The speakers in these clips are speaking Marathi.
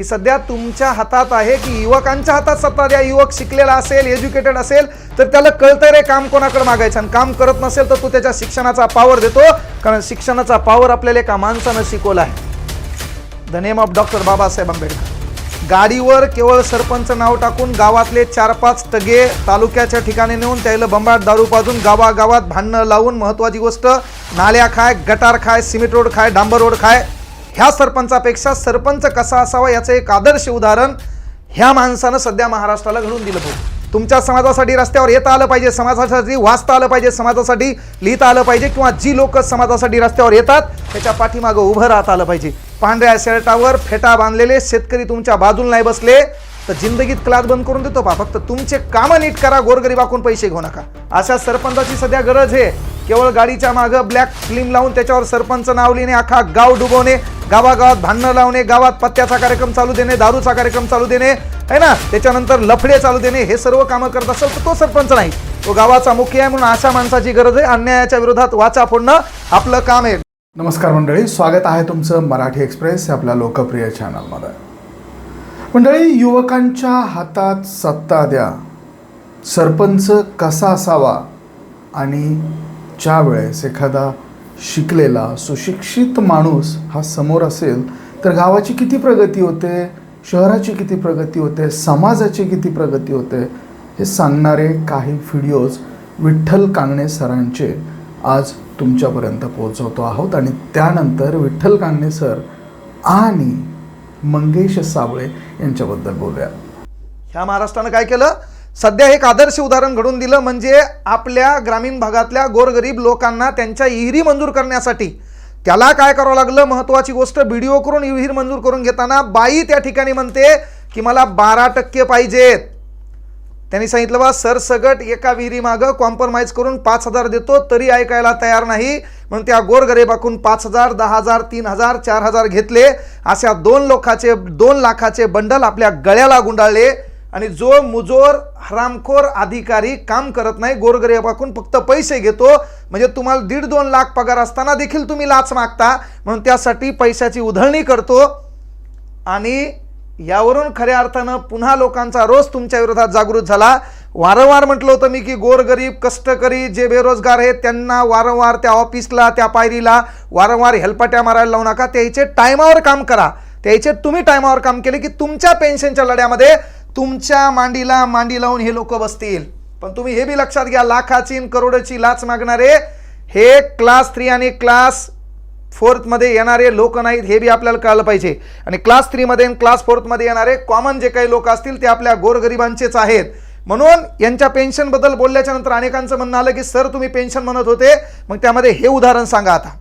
की सध्या तुमच्या हातात आहे की युवकांच्या हातात सत्ता द्या. युवक शिकलेला असेल एज्युकेटेड असेल तर त्याला कळतं रे काम कोणाकडे मागायचं आणि काम करत नसेल तर तू त्याच्या शिक्षणाचा पावर देतो. कारण शिक्षणाचा पावर आपल्याला एका माणसानं शिकवला आहे. The name of doctor Babasaheb Ambedkar. गाडीवर केवळ सरपंच नाव टाकून गावातले चार पाच टगे तालुक्याच्या ठिकाणी नेऊन त्याला बंबाट दारू पाजून गावागावात भांडणं लावून महत्त्वाची गोष्ट नाल्या खाय गटार खाय सिमेंट रोड खाय डांबर रोड खाय ह्या सरपंचापेक्षा सरपंच कसा असावा याचं एक आदर्श उदाहरण ह्या माणसानं सध्या महाराष्ट्राला घडून दिलं भाऊ तुमच्या समाजासाठी रस्त्यावर येता आलं पाहिजे समाजासाठी वाचता आलं पाहिजे समाजासाठी लिहिता आलं पाहिजे किंवा जी लोक समाजासाठी रस्त्यावर येतात त्याच्या पाठीमागं उभं राहता आलं पाहिजे. पांढऱ्या शर्टावर फेटा बांधलेले शेतकरी तुमच्या बाजूला नाही बसले तर जिंदगीत क्लास बंद करून देतो पा फक्त तुमचे कामं नीट करा गोरगरीबाकून पैसे घेऊ नका. अशा सरपंचाची सध्या गरज आहे. केवळ गाडीच्या मागं ब्लॅक फिल्म लावून त्याच्यावर सरपंच नाव लिहिणे अख्खा गाव डुबवणे गावागावात भांडणं लावणे गावात पत्त्याचा कार्यक्रम चालू देणे दारूचा कार्यक्रम चालू देणे है ना? त्याच्यानंतर लफडे चालू देणे हे सर्व कामं करत असेल तर तो सरपंच नाही. तो गावाचा मुख्य आहे म्हणून अशा माणसाची गरज आहे. अन्यायाच्या विरोधात वाचा फोडणं आपलं काम आहे. नमस्कार मंडळी स्वागत आहे तुमचं मराठी एक्सप्रेस हे आपल्या लोकप्रिय चॅनलमध्ये. मंडळी युवकांच्या हातात सत्ता द्या. सरपंच कसा असावा? आणि ज्या वेळेस एखादा शिकलेला सुशिक्षित माणूस हा समोर असेल तर गावाची किती प्रगती होते? शहराची किती प्रगती होते? समाजाची किती प्रगती होते? हे सांगणारे काही व्हिडिओज विठ्ठल कांगणे सरांचे आज तुमच्यापर्यंत पोहोचवतो आहोत. आणि त्यानंतर विठ्ठल कांगणे सर आणि मंगेश साबळे यांच्याबद्दल बोलूया. ह्या महाराष्ट्रानं काय केलं? सध्या एक आदर्श उदाहरण घडून दिलं म्हणजे आपल्या ग्रामीण भागातल्या गोरगरीब लोकांना त्यांच्या विहिरी मंजूर करण्यासाठी. त्याला काय करावं लागलं? महत्त्वाची गोष्ट व्हिडिओ करून विहीर मंजूर करून घेताना बाई त्या ठिकाणी म्हणते की मला बारा टक्के पाहिजेत. त्यांनी सांगितलं बा सरसगट एका विहिरीमागं कॉम्प्रोमाइज करून पाच हजार देतो तरी ऐकायला तयार नाही. म्हणून त्या गोरगरिबाकून पाच हजार दहा हजार तीन हजार चार हजार घेतले. अशा दोन लोकाचे दोन लाखाचे बंडल आपल्या गळ्याला गुंडाळले. आणि जो मुजोर हरामखोर अधिकारी काम करत नाही गोरगरिबाकून फक्त पैसे घेतो म्हणजे तुम्हाला दीड दोन लाख पगार असताना देखील तुम्ही लाच मागता म्हणून त्यासाठी पैशाची उधळणी करतो. आणि यावरून खऱ्या अर्थानं पुन्हा लोकांचा रोज तुमच्या विरोधात जागृत झाला. वारंवार म्हटलं होतं मी की गोरगरीब कष्टकरी जे बेरोजगार आहेत त्यांना वारंवार त्या ऑफिसला त्या पायरीला वारंवार हेलपाट्या मारायला लावू नका. त्याचे टायमावर काम करा. त्याचे तुम्ही टायमावर काम केले की तुमच्या पेन्शनच्या लढ्यामध्ये तुमच्या मांडीला मांडी लावून हे लोक बसतील. पण तुम्ही हे बी लक्षात घ्या लाखाची करोडची लाच मागणारे हे क्लास थ्री आणि क्लास फोर्थमध्ये येणारे लोक नाहीत हे बी आपल्याला कळलं पाहिजे. आणि क्लास थ्रीमध्ये आणि क्लास फोर्थमध्ये येणारे कॉमन जे काही लोक असतील ते आपल्या गोरगरिबांचेच आहेत. म्हणून यांच्या पेन्शनबद्दल बोलल्याच्या नंतर अनेकांचं म्हणणं आलं की सर तुम्ही पेन्शन म्हणत होते. मग त्यामध्ये हे उदाहरण सांगा आता.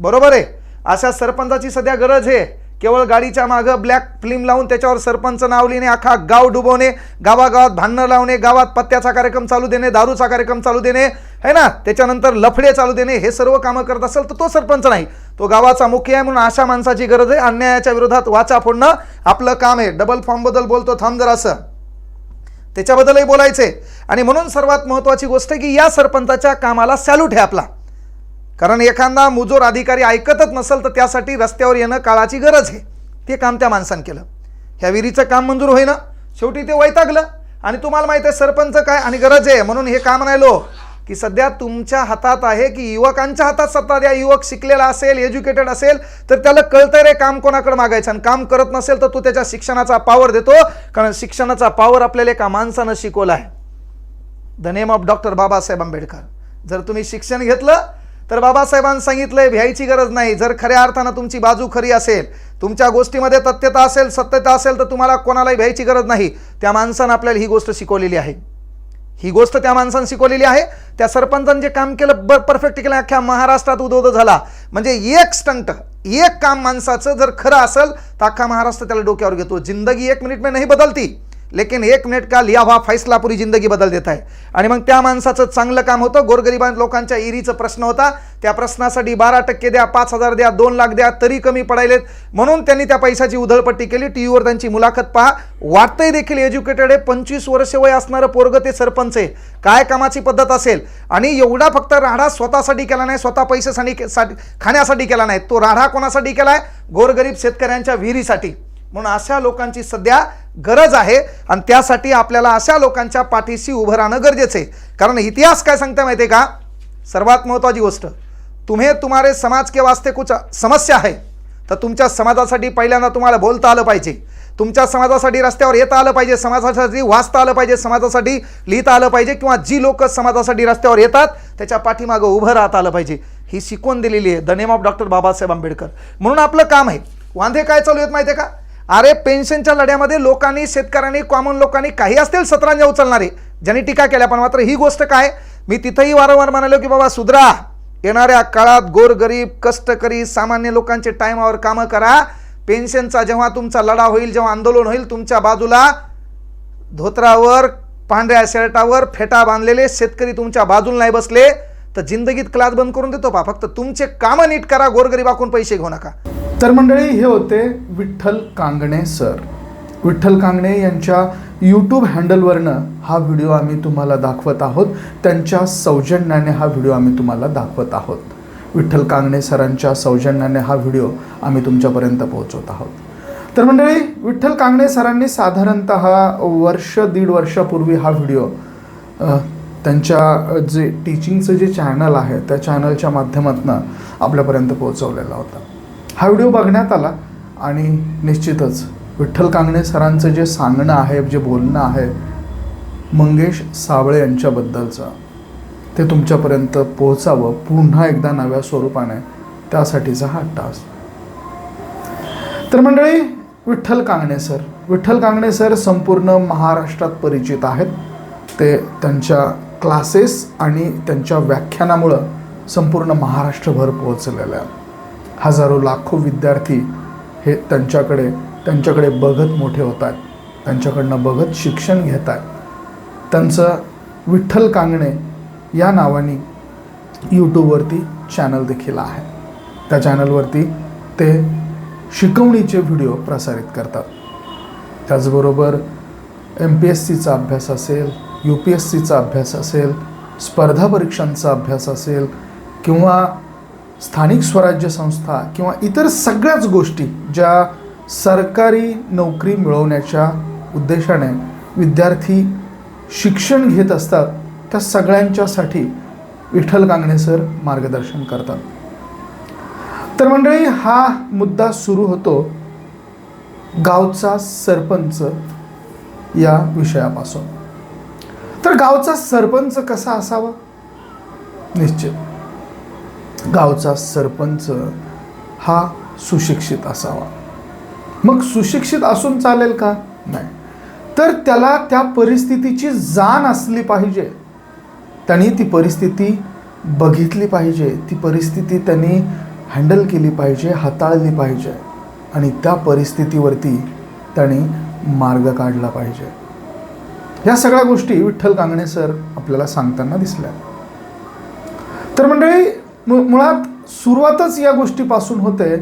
बरोबर आहे? अशा सरपंचाची सध्या गरज आहे. केवळ गाडीच्या मागं ब्लॅक फिल्म लावून त्याच्यावर सरपंच नाव लिहिणे अख्खा गाव डुबवणे गावागावात भांडणं लावणे गावात पत्त्याचा कार्यक्रम चालू देणे दारूचा कार्यक्रम चालू देणे है ना? त्याच्यानंतर लफडे चालू देणे हे सर्व कामं करत असेल तर तो सरपंच नाही. तो गावाचा मुख्य आहे म्हणून अशा माणसाची गरज आहे. अन्यायाच्या विरोधात वाचा फोडणं आपलं काम आहे. डबल फॉर्मबद्दल बोलतो थांब जर असं. त्याच्याबद्दलही बोलायचे आणि म्हणून सर्वात महत्त्वाची गोष्ट आहे की या सरपंचाच्या कामाला सॅल्यूट आहे आपला. कारण एखादा मुजोर अधिकारी ऐकतच नसेल तर त्यासाठी रस्त्यावर येणं काळाची गरज आहे. ते काम त्या माणसानं केलं. ह्या विहिरीचं काम मंजूर होईना. शेवटी ते वैतागलं. आणि तुम्हाला माहिती आहे सरपंच काय? आणि गरज आहे. म्हणून हे काम राहिलो की सध्या तुमच्या हातात आहे की युवकांच्या हातात सत्ता द्या. युवक शिकलेला असेल एज्युकेटेड असेल तर त्याला कळतंय रे काम कोणाकडे मागायचं. आणि काम करत नसेल तर तो त्याच्या शिक्षणाचा पावर देतो. कारण शिक्षणाचा पावर आपल्याला एका माणसानं शिकवला आहे. The name of doctor Babasaheb Ambedkar. जर तुम्ही शिक्षण घेतलं तर बाबासाहेबांनी सांगितलंय भ्यायची गरज नाही. जर खऱ्या अर्थानं तुमची बाजू खरी असेल तुमच्या गोष्टीमध्ये तथ्यता असेल सत्यता असेल तर तुम्हाला कोणालाही भ्यायची गरज नाही. त्या माणसानं आपल्याला ही गोष्ट शिकवलेली आहे. ही गोष्ट त्या माणसानं शिकवलेली आहे. त्या सरपंचानं जे काम केलं बर परफेक्ट केलं अख्ख्या महाराष्ट्रात उदोद झाला. म्हणजे एक स्टंट एक काम माणसाचं जर खरं असेल तर अख्खा महाराष्ट्र त्याला डोक्यावर घेतो. जिंदगी एक मिनिट में नाही बदलती. लेकिन एक मिनिट का लिया हुआ फैसला पुरी जिंदगी बदल देत आहे आणि मग त्या माणसाचं चांगलं काम होतं गोरगरिबां लोकांच्या इरीचं प्रश्न होता. त्या प्रश्नासाठी बारा टक्के द्या पाच हजार द्या दोन लाख द्या तरी कमी पडायलेत. म्हणून त्यांनी त्या पैशाची उधळपट्टी केली. टी व्हीवर त्यांची मुलाखत पहा. वाटतंय देखील एज्युकेटेड आहे. पंचवीस वर्ष वय असणारं पोरगं ते सरपंच आहे. काय कामाची पद्धत असेल? आणि एवढा फक्त राढा स्वतःसाठी केला नाही स्वतः पैशासाठी साठी खाण्यासाठी केला नाही. तो राढा कोणासाठी केला आहे गोरगरीब शेतकऱ्यांच्या विहिरीसाठी. म्हणून अशा लोकांची सध्या गरज आहे आणि त्यासाठी आपल्याला अशा लोकांच्या पाठीशी उभं राहणं गरजेचं आहे. कारण इतिहास काय सांगता माहिती आहे का? सर्वात महत्त्वाची गोष्ट तुम्ही तुम्हारे समाज के वास्ते कुछ समस्या आहे तर तुमच्या समाजासाठी पहिल्यांदा तुम्हाला बोलता आलं पाहिजे. तुमच्या समाजासाठी रस्त्यावर येता आलं पाहिजे समाजासाठी वाचता आलं पाहिजे समाजासाठी लिहिता आलं पाहिजे किंवा जी लोक समाजासाठी रस्त्यावर येतात त्याच्या पाठीमागं उभं राहता आलं पाहिजे. ही शिकवण दिलेली आहे the name of doctor Babasaheb Ambedkar. म्हणून आपलं काम आहे. वांधे काय चालू आहेत माहिती आहे का? अरे पेन्शनच्या लढ्यामध्ये लोकांनी शेतकऱ्यांनी कॉमन लोकांनी काही असतील सतरांजा उचलणारे? ज्यांनी टीका केल्या पण मात्र ही गोष्ट काय? मी तिथंही वारंवार म्हणालो की बाबा सुधरा. येणाऱ्या काळात गोरगरीब कष्टकरी सामान्य लोकांचे टायमावर कामं करा. पेन्शनचा जेव्हा तुमचा लढा होईल जेव्हा आंदोलन होईल तुमच्या बाजूला धोत्रावर पांढऱ्या शर्टावर फेटा बांधलेले शेतकरी तुमच्या बाजूला नाही बसले. तर जिंदगीत क्लास बंद करून देतो पा फक्त तुमचे कामं नीट करा गोरगरीबाकून पैसे घेऊ नका. तर मंडळी हे होते विठ्ठल कांगणे सर. विठ्ठल कांगणे यांच्या यूट्यूब हँडलवरनं हा व्हिडिओ आम्ही तुम्हाला दाखवत आहोत. त्यांच्या सौजन्याने हा व्हिडिओ आम्ही तुम्हाला दाखवत आहोत. विठ्ठल कांगणे सरांच्या सौजन्याने हा व्हिडिओ आम्ही तुमच्यापर्यंत पोहोचवत आहोत. तर मंडळी विठ्ठल कांगणे सरांनी साधारणत वर्ष दीड वर्षापूर्वी हा व्हिडिओ त्यांच्या जे टीचिंगचं जे चॅनल आहे त्या चॅनलच्या माध्यमातून आपल्यापर्यंत पोहोचवलेला होता. हा व्हिडिओ बघण्यात आला आणि निश्चितच विठ्ठल कांगणे सरांचं जे सांगणं आहे जे बोलणं आहे मंगेश साबळे यांच्याबद्दलचं ते तुमच्यापर्यंत पोहोचावं पुन्हा एकदा नव्या स्वरूपाने त्यासाठीचा हा टास तर मंडळी विठ्ठल कांगणे सर. विठ्ठल कांगणे सर संपूर्ण महाराष्ट्रात परिचित आहेत. ते त्यांच्या क्लासेस आणि त्यांच्या व्याख्यानामुळं संपूर्ण महाराष्ट्रभर पोहोचलेलं आहे. हजारो लाखो विद्यार्थी हे त्यांच्याकडे त्यांच्याकडे बघत मोठे होत आहेत. त्यांच्याकडनं बघत शिक्षण घेत आहेत. त्यांचं विठ्ठल कांगणे या नावाने यूट्यूबवरती चॅनल देखील आहे. त्या चॅनलवरती ते शिकवणीचे व्हिडिओ प्रसारित करतात. त्याचबरोबर एम पी एस सीचा अभ्यास असेल यू पी एस सीचा अभ्यास असेल स्पर्धा परीक्षांचा अभ्यास असेल किंवा स्थानिक स्वराज्य संस्था किंवा इतर सगळ्याच गोष्टी ज्या सरकारी नोकरी मिळवण्याच्या उद्देशाने विद्यार्थी शिक्षण घेत असतात त्या सगळ्यांच्यासाठी विठ्ठल कांगणे सर मार्गदर्शन करतात. तर मंडळी हा मुद्दा सुरू होतो गावचा सरपंच या विषयापासून. तर गावचा सरपंच कसा असावा? निश्चित. गावचा सरपंच हा सुशिक्षित असावा. मग सुशिक्षित असून चालेल का? नाही. तर त्याला त्या परिस्थितीची जाण असली पाहिजे. त्यांनी ती परिस्थिती बघितली पाहिजे. ती परिस्थिती त्यांनी हँडल केली पाहिजे हाताळली पाहिजे. आणि त्या परिस्थितीवरती त्यांनी मार्ग काढला पाहिजे. ह्या सगळ्या गोष्टी विठ्ठल कांगणे सर आपल्याला सांगताना दिसल्या. तर मंडळी मु मुळात सुरुवातच या गोष्टीपासून होते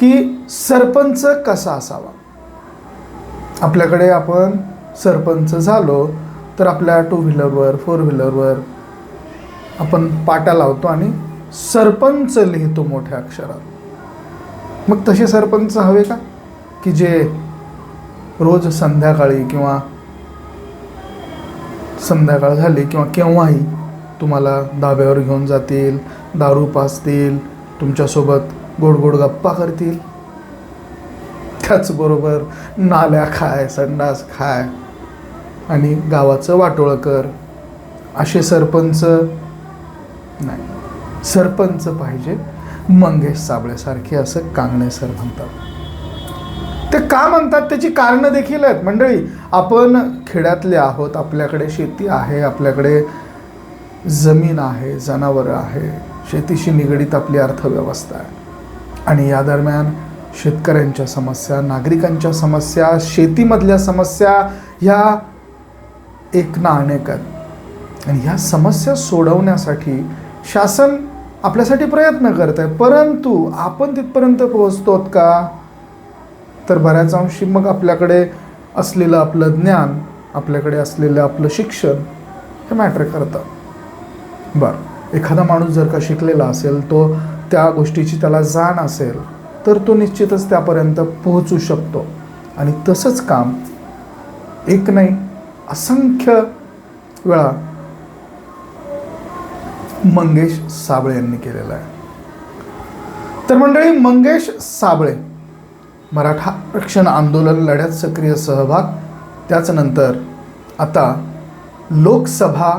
की सरपंच कसा असावा? आपल्याकडे आपण सरपंच झालो तर आपल्या टू व्हीलरवर फोर व्हीलरवर आपण पाटा लावतो आणि सरपंच लिहितो मोठ्या अक्षरात. मग तसे सरपंच हवे का? की जे रोज संध्याकाळी किंवा संध्याकाळ झाली किंवा केव्हाही तुम्हाला धाब्यावर घेऊन जातील दारू पाचतील तुमच्यासोबत गोड गोड गप्पा करतील. त्याचबरोबर नाल्या खाय संडास खाय आणि गावाचं वाटोळं कर. असे सरपंच नाही सरपंच पाहिजे. मंगेश साबळेसारखे असं कांगणे सर म्हणतात. ते का म्हणतात? त्याची कारणं देखील आहेत. मंडळी आपण खेड्यातले आहोत. आपल्याकडे शेती आहे. आपल्याकडे जमीन आहे जनावरं आहे. शेतीशी निगडीत आपली अर्थव्यवस्था आहे. आणि या दरम्यान शेतकऱ्यांच्या समस्या नागरिकांच्या समस्या शेतीमधल्या समस्या ह्या एक ना अनेक आहेत. आणि ह्या समस्या सोडवण्यासाठी शासन आपल्यासाठी प्रयत्न करत आहे परंतु आपण तिथपर्यंत पोहोचतो का? तर बऱ्याच अंशी मग आपल्याकडे असलेलं आपलं ज्ञान आपल्याकडे असलेलं आपलं शिक्षण हे मॅटर करतं. बरं एखादा माणूस जर का शिकलेला असेल तो त्या गोष्टीची त्याला जाण असेल तर तो निश्चितच त्यापर्यंत पोहोचू शकतो. आणि तसंच काम एक नाही असंख्य वेळा मंगेश साबळे यांनी केलेलं आहे. तर मंडळी मंगेश साबळे मराठा आरक्षण आंदोलन लढ्यात सक्रिय सहभाग. त्याचनंतर आता लोकसभा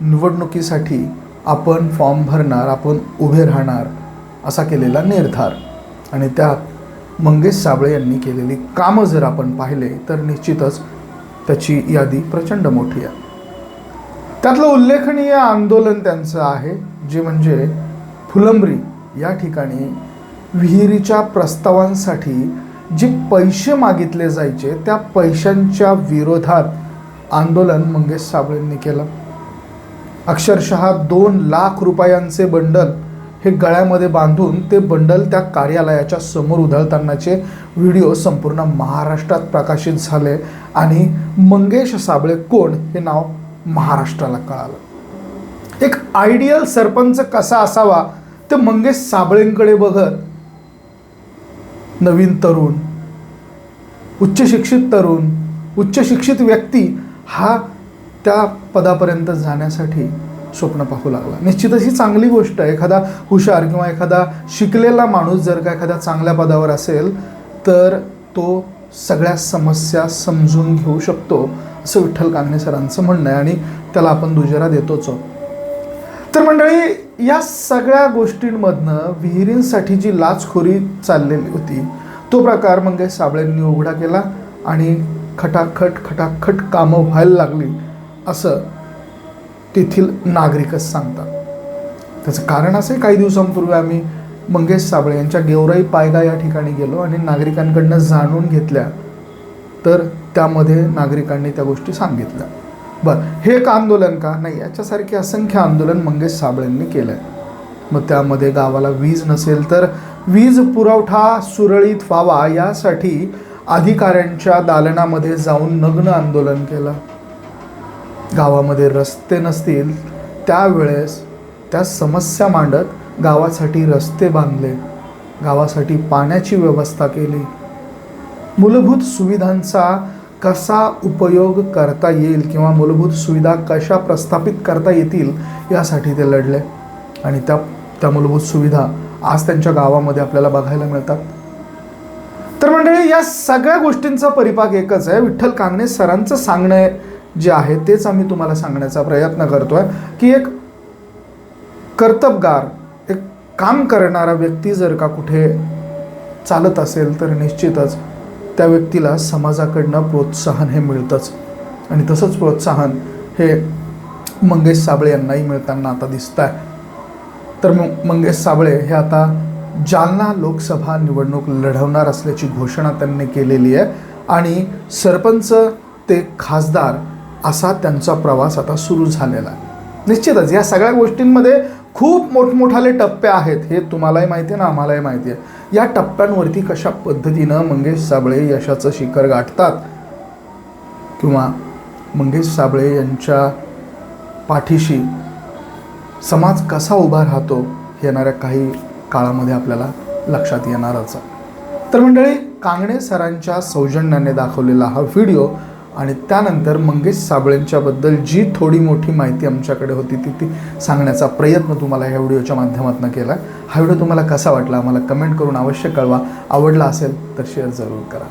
निवडणुकीसाठी आपण फॉर्म भरणार आपण उभे राहणार असा केलेला निर्धार. आणि त्यात मंगेश साबळे यांनी केलेली कामं जर आपण पाहिले तर निश्चितच त्याची यादी प्रचंड मोठी आहे. त्यातलं उल्लेखनीय आंदोलन त्यांचं आहे जे म्हणजे फुलंब्री. या ठिकाणी विहिरीच्या प्रस्तावांसाठी जे पैसे मागितले जायचे त्या पैशांच्या विरोधात आंदोलन मंगेश साबळेंनी केलं. अक्षरशः दोन लाख रुपयांचे बंडल हे गळ्यामध्ये बांधून ते बंडल त्या कार्यालयाच्या समोर उधळतानाचे व्हिडिओ संपूर्ण महाराष्ट्रात प्रकाशित झाले आणि मंगेश साबळे कोण हे नाव महाराष्ट्राला कळालं. एक आयडियल सरपंच कसा असावा ते मंगेश साबळेंकडे बघत नवीन तरुण उच्च शिक्षित तरुण उच्च शिक्षित व्यक्ती हा त्या पदापर्यंत जाण्यासाठी स्वप्न पाहू लागला. निश्चितच ही चांगली गोष्ट आहे. एखादा हुशार किंवा एखादा शिकलेला माणूस जर का एखाद्या चांगल्या पदावर असेल तर तो सगळ्या समस्या समजून घेऊ शकतो असं विठ्ठल कांगणे सरांचं म्हणणं आहे. आणि त्याला आपण दुजेरा देतोच आहोत. तर मंडळी या सगळ्या गोष्टींमधनं विहिरींसाठी जी लाचखोरी चाललेली होती तो प्रकार मंगेश साबळेंनी उघडा केला आणि खटाखट खटाखट कामं व्हायला लागली असं तेथील नागरिकच सांगतात. त्याचं कारण असं आहे, काही दिवसांपूर्वी आम्ही मंगेश साबळे यांच्या गेवराई पायगा या ठिकाणी गेलो आणि नागरिकांकडनं जाणून घेतल्या तर त्यामध्ये नागरिकांनी त्या गोष्टी सांगितल्या. बरं हे एक आंदोलन का? नाही याच्यासारखे असंख्य आंदोलन मंगेश साबळेंनी केलं आहे मग त्यामध्ये गावाला वीज नसेल तर वीज पुरवठा सुरळीत व्हावा यासाठी अधिकाऱ्यांच्या दालनामध्ये जाऊन नग्न आंदोलन केलं. गावामध्ये रस्ते नसतील त्यावेळेस त्या समस्या मांडत गावासाठी रस्ते बांधले. गावासाठी पाण्याची व्यवस्था केली. मूलभूत सुविधांचा कसा उपयोग करता येईल किंवा मूलभूत सुविधा कशा प्रस्थापित करता येतील यासाठी ते लढले. आणि त्या त्या मूलभूत सुविधा आज त्यांच्या गावामध्ये आपल्याला बघायला मिळतात. तर मंडळी या सगळ्या गोष्टींचा परिपाक एकच आहे. विठ्ठल कांगणे सरांचं सांगणं जे आहे तेच आम्ही तुम्हाला सांगण्याचा प्रयत्न करतोय. की एक कर्तबगार एक काम करणारा व्यक्ती जर का कुठे चालत असेल तर निश्चितच त्या व्यक्तीला समाजाकडनं प्रोत्साहन हे मिळतंच. आणि तसंच प्रोत्साहन हे मंगेश साबळे यांनाही मिळताना आता दिसत आहे तर मग मंगेश साबळे हे आता जालना लोकसभा निवडणूक लढवणार असल्याची घोषणा त्यांनी केलेली आहे. आणि सरपंच ते खासदार असा त्यांचा प्रवास आता सुरू झालेला आहे. निश्चितच या सगळ्या गोष्टींमध्ये खूप मोठमोठाले टप्पे आहेत. हे तुम्हालाही माहिती आहे ना आम्हालाही माहिती आहे. या टप्प्यांवरती कशा पद्धतीनं मंगेश साबळे यशाचं शिखर गाठतात किंवा मंगेश साबळे यांच्या पाठीशी समाज कसा उभा राहतो येणाऱ्या काही काळामध्ये आपल्याला लक्षात येणारच. तर मंडळी कांगणे सरांच्या सौजन्याने दाखवलेला हा व्हिडिओ आणि त्यानंतर मंगेश साबळेंच्याबद्दल जी थोडी मोठी माहिती आमच्याकडे होती ती ती सांगण्याचा प्रयत्न तुम्हाला ह्या व्हिडिओच्या माध्यमातून केला. हा व्हिडिओ तुम्हाला कसा वाटला? आम्हाला कमेंट करून अवश्य कळवा. आवडला असेल तर शेअर जरूर करा.